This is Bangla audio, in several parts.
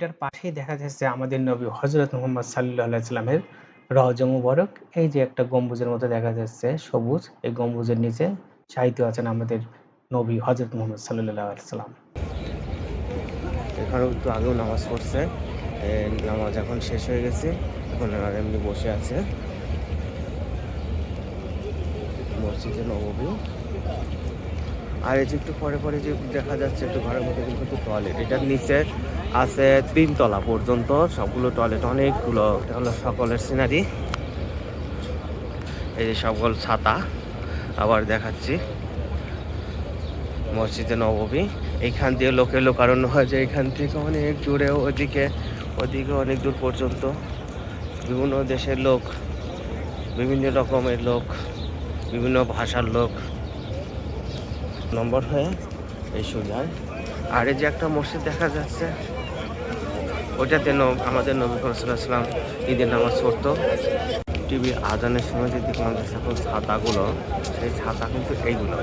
এটার পাশেই দেখা যাচ্ছে আমাদের নবী হজরত মোহাম্মদ সাল্লাহ সাল্লামের রহজ মুবারক। এই যে একটা গম্বুজের মতো দেখা যাচ্ছে, সবুজ। এই গম্বুজের নিচে সাহিত্য আছেন আমাদের নবী হজরত মোহাম্মদ সাল্লাহ সাল্লাম। এখানেও একটু আগেও নামাজ পড়ছে। নামাজ এখন শেষ হয়ে গেছে। এখন আর এমনি বসে আছে। মসজিদে নববী আর এই যে একটু পরে পরে যে দেখা যাচ্ছে, একটু ঘরের মধ্যে কিন্তু টয়লেট এটার নিচে আছে তিনতলা পর্যন্ত। সবগুলো টয়লেট অনেকগুলো, এটা হলো সকলের সিনারি এই যে সকল ছাতা, আবার দেখাচ্ছি। মসজিদে নবমী। এইখান দিয়ে লোকে লোকারণ্য হয় যে এখান থেকে অনেক দূরে, ওদিকে ওদিকে অনেক দূর পর্যন্ত। বিভিন্ন দেশের লোক, বিভিন্ন রকমের লোক, বিভিন্ন ভাষার লোক। নম্বর হয়ে এই সোজায় আর এই যে একটা মসজিদ দেখা যাচ্ছে ওইটাতে আমাদের নবী সাল্লাম ঈদের নামাজ পড়তো। টিভি আজানের সময় যে দেখলাম যে সকল ছাতাগুলো, সেই ছাতা কিন্তু এইগুলো।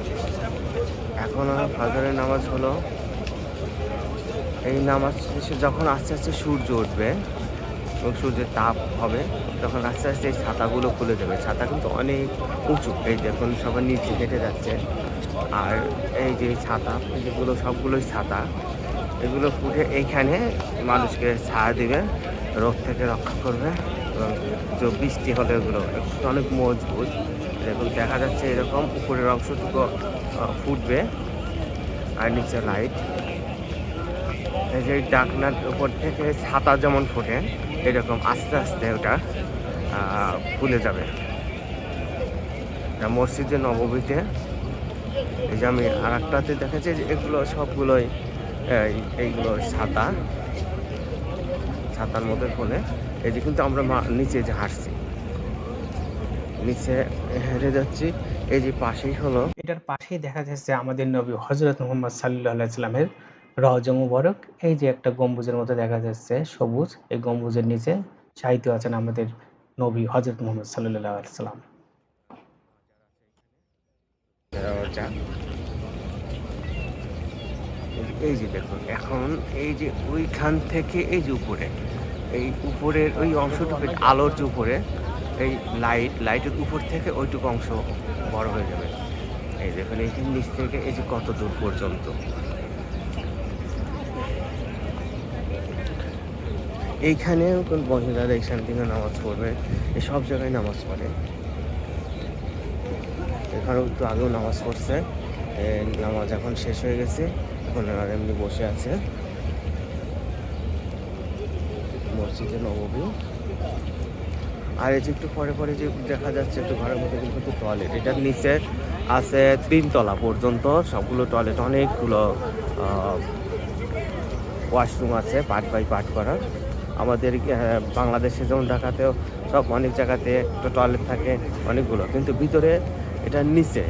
এখন আর ফজরের নামাজ হলো, এই নামাজ শেষে যখন আস্তে আস্তে সূর্য উঠবে, এবং সূর্যের তাপ হবে, তখন আস্তে আস্তে এই ছাতাগুলো খুলে দেবে। ছাতা কিন্তু অনেক উঁচু, এই দেখুন সবার নিচে হেঁটে যাচ্ছে। আর এই যে ছাতা, যেগুলো সবগুলোই ছাতা এগুলো ফুটে এইখানে মানুষকে ছায়া দিবে, রোগ থেকে রক্ষা করবে এবং যে বৃষ্টি হলে এগুলো অনেক মজবুত। এরকম দেখা যাচ্ছে এরকম উপরের অংশটুকু ফুটবে আর নিচে লাইট এই যে ডাকনার উপর থেকে ছাতা যেমন ফোটে, এরকম আস্তে আস্তে ওটা ফুলে যাবে। মসজিদে নবমীতে এই যে আমি আর একটাতে দেখেছি যে এগুলো সবগুলোই এইগুলো ছাতা। ছাতার মধ্যে ফোনে। এই যে কিন্তু আমরা নিচে যে হাঁটছি। নিচে হেঁটে যাচ্ছি। এই যে পাশেই হলো। এটার পাশেই দেখা যাচ্ছে আমাদের নবী হজরত মোহাম্মদ সাল্লাহ সাল্লামের রহজ মুবারক। এই যে একটা গম্বুজের মতো দেখা যাচ্ছে সবুজ। এই গম্বুজের নিচে সাহিত্য আছেন আমাদের নবী হজরত মোহাম্মদ সাল্লাহ সাল্লাম। এই যে দেখুন, এখন এই যে ওইখান থেকে এই যে উপরে, এই উপরের ওই অংশটুকু আলোর যে উপরে, এই লাইট, লাইটের উপর থেকে ওইটুকু অংশ বড় হয়ে যাবে। এই দেখুন, এই নিচ থেকে এই যে কত দূর পর্যন্ত। এইখানেও কোন মহিলারা এইখান থেকে নামাজ পড়বে, এই সব জায়গায় নামাজ পড়ে। এখানেও একটু আগেও নামাজ পড়ছে। নামাজ এখন শেষ হয়ে গেছে। আর এমনি বসে আছে। মসজিদে নববী আর এই যে একটু পরে পরে যে দেখা যাচ্ছে, একটু ঘরের মধ্যে কিন্তু টয়লেট এটার নিচে আছে তিনতলা পর্যন্ত। সবগুলো টয়লেট অনেকগুলো ওয়াশরুম আছে পার্ট বাই পার্ট করা। আমাদের বাংলাদেশে যেমন ঢাকাতেও সব অনেক জায়গাতে একটা টয়লেট থাকে, অনেকগুলো। কিন্তু ভিতরে এটার নিচে।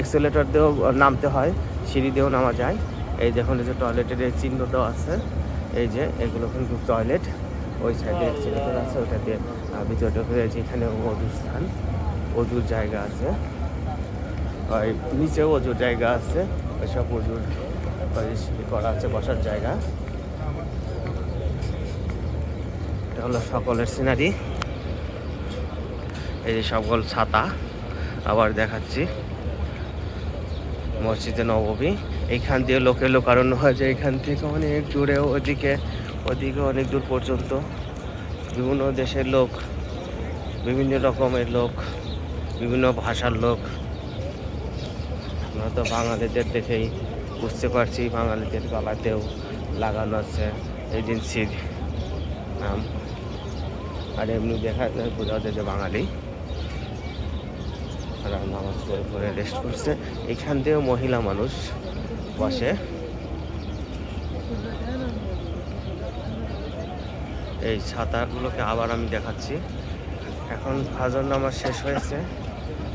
এক্সেলেটর দিয়েও নামতে হয়, সিঁড়ি দিয়েও নামা যায়। এই দেখুন এই যে টয়লেটের এই চিহ্ন দেওয়া আছে। এই যে এগুলো কিন্তু টয়লেট ওই সাইডে এক্সেলেটর আছে ওটা দিয়ে আহ, ভিতরে ঢুকে যেখানে অজুর স্থান অজুর জায়গা আছে। ওই নিচেও অজুর জায়গা আছে। ওইসব অজুর করা আছে বসার জায়গা। এটা হলো সকলের সিনারি এই যে সকল ছাতা। আবার দেখাচ্ছি। মসজিদে নববী এইখান দিয়ে লোকে লোকারণ্য হয় যে এখান থেকে অনেক দূরে ওদিকে ওদিকে অনেক দূর পর্যন্ত বিভিন্ন দেশের লোক, বিভিন্ন রকমের লোক, বিভিন্ন ভাষার লোক। আমরা তো বাঙালিদের দেখেই বুঝতে পারছি, বাঙালিদের গলাতেও লাগানো আছে এজেন্সির নাম। আর এমনি দেখা যায়, বোঝা যায় যে বাঙালি। আর নামাজ পড়ে পরে রেস্ট করছে। এখান দিয়েও মহিলা মানুষ বসে। এই ছাতাগুলোকে আবার আমি দেখাচ্ছি। এখন ফাজর নামাজ শেষ হয়েছে।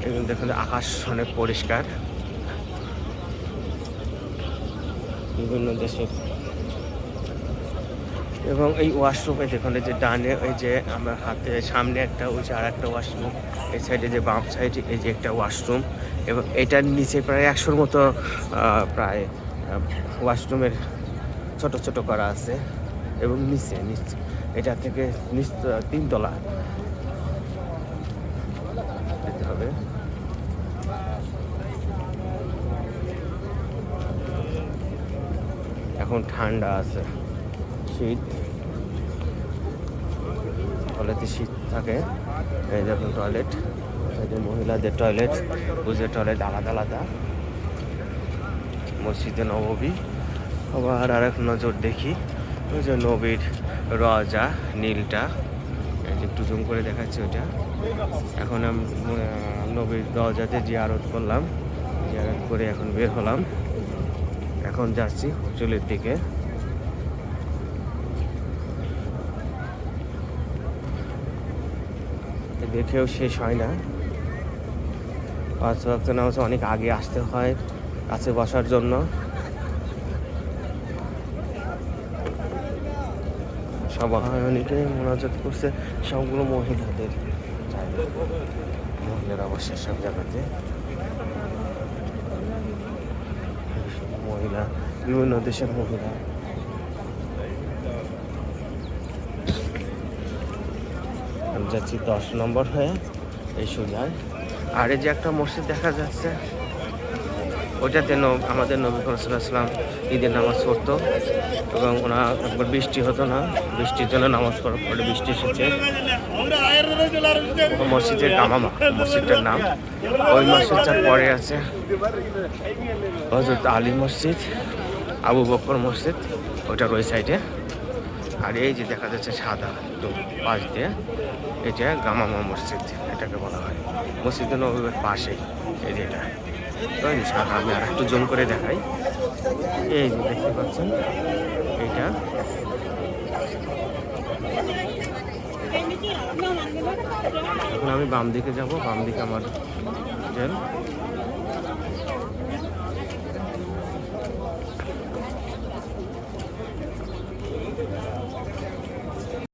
এবং দেখুন, আকাশ অনেক পরিষ্কার। বিভিন্ন দেশের এবং এই ওয়াশরুমে দেখুন, এই যে ডানে ওই যে আমার হাতে সামনে একটা ওই যে আর একটা ওয়াশরুম এই সাইডে যে বাম সাইডে এই যে একটা ওয়াশরুম এবং এটার নিচে প্রায় একশোর মতো প্রায় ওয়াশরুমের ছোট ছোট করা আছে এবং নিচে নিচে, এটা থেকে নিচ তিনতলা হবে। এখন ঠান্ডা আছে, শীত। টয়লেটে শীত থাকে। এই দেখুন টয়লেট যে মহিলাদের টয়লেট, পুজোর টয়লেট আলাদা আলাদা। মসজিদে নববী আবার আর এক নজর দেখি, ওই যে নবীর রজা নীলটা। একটু জুম করে দেখাচ্ছি ওইটা। এখন আমি নবীর রজাতে জিয়ারত করলাম। জিয়ারত করে এখন বের হলাম। এখন যাচ্ছি হোটেলের দিকে। দেখেও শেষ হয় না। পাঁচ ওয়াক্ত নামাজ অনেক আগে আসতে হয়, কাছে বসার জন্য। সবাই অনেকে মোনাজাত করছে সবগুলো মহিলাদের। মহিলারা অবশ্য সব জায়গাতে। মহিলা, বিভিন্ন দেশের মহিলা। যাচ্ছি দশ নম্বর হয়ে, এই সোজায়। আর এই যে একটা মসজিদ দেখা যাচ্ছে ওইটাতে আমাদের নবী সাল্লাম ঈদের নামাজ পড়তো এবং ওনা একবার বৃষ্টি হতো না, বৃষ্টির জন্য নামাজ পড়ার পরে বৃষ্টি এসেছে। মসজিদের কামামা মসজিদটার নাম। ওই মসজিদটার পরে আছে হজরত আলী মসজিদ, আবু বকর মসজিদ, ওইটার ওই সাইডে আর এই যে দেখা যাচ্ছে সাদা একটু পাশ দিয়ে। এটা গামামা মসজিদ, এটাকে বলা হয়। মসজিদ নবীর পাশেই এই যে এটা। আমি আর একটু জুম করে দেখাই। এই যে দেখতে পাচ্ছেন, এটা। এখন আমি বাম দিকে যাব বাম দিকে আমার হোটেল।